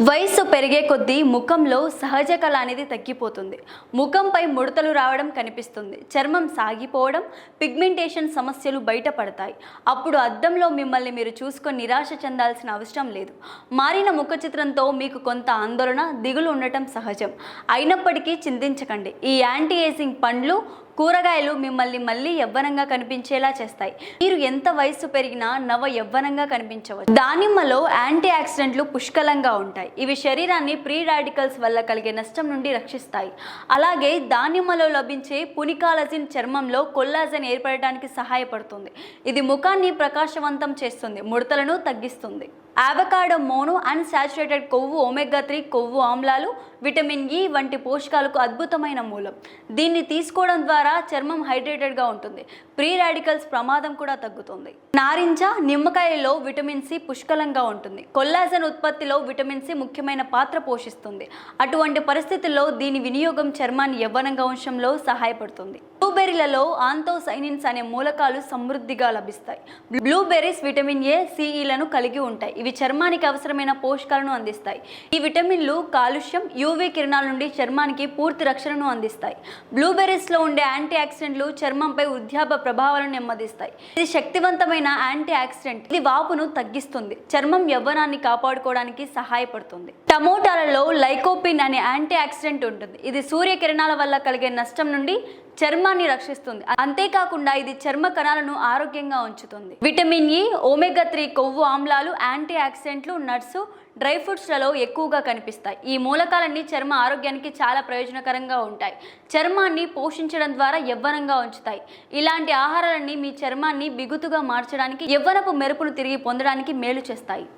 వయస్సు పెరిగే కొద్దీ ముఖంలో సహజ కళ అనేది తగ్గిపోతుంది. ముఖంపై ముడతలు రావడం కనిపిస్తుంది. చర్మం సాగిపోవడం పిగ్మెంటేషన్ సమస్యలు బయటపడతాయి. అప్పుడు అద్దంలో మిమ్మల్ని మీరు చూసుకొని నిరాశ చెందాల్సిన అవసరం లేదు. మారిన ముఖ చిత్రంతో మీకు కొంత ఆందోళన దిగులు ఉండటం సహజం. అయినప్పటికీ చింతించకండి. ఈ యాంటీ ఏజింగ్ పండ్లు కూరగాయలు మిమ్మల్ని మళ్ళీ యవ్వనంగా కనిపించేలా చేస్తాయి. మీరు ఎంత వయసు పెరిగినా నవ యవ్వనంగా కనిపించవచ్చు. దానిమ్మలో యాంటీ ఆక్సిడెంట్లు పుష్కలంగా ఉంటాయి. ఇవి శరీరాన్ని ప్రీ రాడికల్స్ వల్ల కలిగే నష్టం నుండి రక్షిస్తాయి. అలాగే దానిమ్మలో లభించే పునికాలజిన్ చర్మంలో కొల్లాజన్ ఏర్పడటానికి సహాయపడుతుంది. ఇది ముఖాన్ని ప్రకాశవంతం చేస్తుంది ముడతలను తగ్గిస్తుంది. ఆవకాడో మోను అన్సాచురేటెడ్ కొవ్వు ఒమెగా త్రీ కొవ్వు ఆమ్లాలు విటమిన్ ఇ వంటి పోషకాలకు అద్భుతమైన మూలం. దీన్ని తీసుకోవడం ద్వారా ద్వారా చర్మం హైడ్రేటెడ్గా ఉంటుంది. ప్రీ రాడికల్స్ ప్రమాదం కూడా తగ్గుతుంది. నారింజ నిమ్మకాయలో విటమిన్ సి పుష్కలంగా ఉంటుంది. కొల్లాజన్ ఉత్పత్తిలో విటమిన్ సి ముఖ్యమైన పాత్ర పోషిస్తుంది. అటువంటి పరిస్థితుల్లో దీని వినియోగం చర్మాన్ని యవ్వనంగా ఉంచడంలో సహాయపడుతుంది. బ్లూబెర్రీలలో ఆంతోసైనిన్స్ అనే మూలకాలు సమృద్ధిగా లభిస్తాయి. బ్లూబెర్రీస్ విటమిన్ ఏ సిఈలను e కలిగి ఉంటాయి. ఇవి చర్మానికి అవసరమైన పోషకాలను అందిస్తాయి. ఈ విటమిన్లు కాలుష్యం యూవీ కిరణాల నుండి చర్మానికి పూర్తి రక్షణను అందిస్తాయి. బ్లూబెర్రీస్లో ఉండే యాంటీ ఆక్సిడెంట్లు చర్మంపై వృద్ధాప ప్రభావాలను నెమ్మదిస్తాయి. ఇది శక్తివంతమైన యాంటీ ఆక్సిడెంట్. ఇది వాపును తగ్గిస్తుంది. చర్మం యవ్వనాన్ని కాపాడుకోవడానికి సహాయపడుతుంది. టమోటాలలో లైకోపిన్ అనే యాంటీ ఆక్సిడెంట్ ఉంటుంది. ఇది సూర్యకిరణాల వల్ల కలిగే నష్టం నుండి చర్మాన్ని రక్షిస్తుంది. అంతేకాకుండా ఇది చర్మ కణాలను ఆరోగ్యంగా ఉంచుతుంది. విటమిన్ ఇ ఒమేగా త్రీ కొవ్వు ఆమ్లాలు యాంటీ ఆక్సిడెంట్లు నట్స్ డ్రై ఫ్రూట్స్లలో ఎక్కువగా కనిపిస్తాయి. ఈ మూలకాలన్నీ చర్మ ఆరోగ్యానికి చాలా ప్రయోజనకరంగా ఉంటాయి. చర్మాన్ని పోషించడం ద్వారా యవ్వనంగా ఉంచుతాయి. ఇలాంటి ఆహారాలన్నీ మీ చర్మాన్ని బిగుతుగా మార్చడానికి యవ్వనపు మెరుపును తిరిగి పొందడానికి మేలు చేస్తాయి.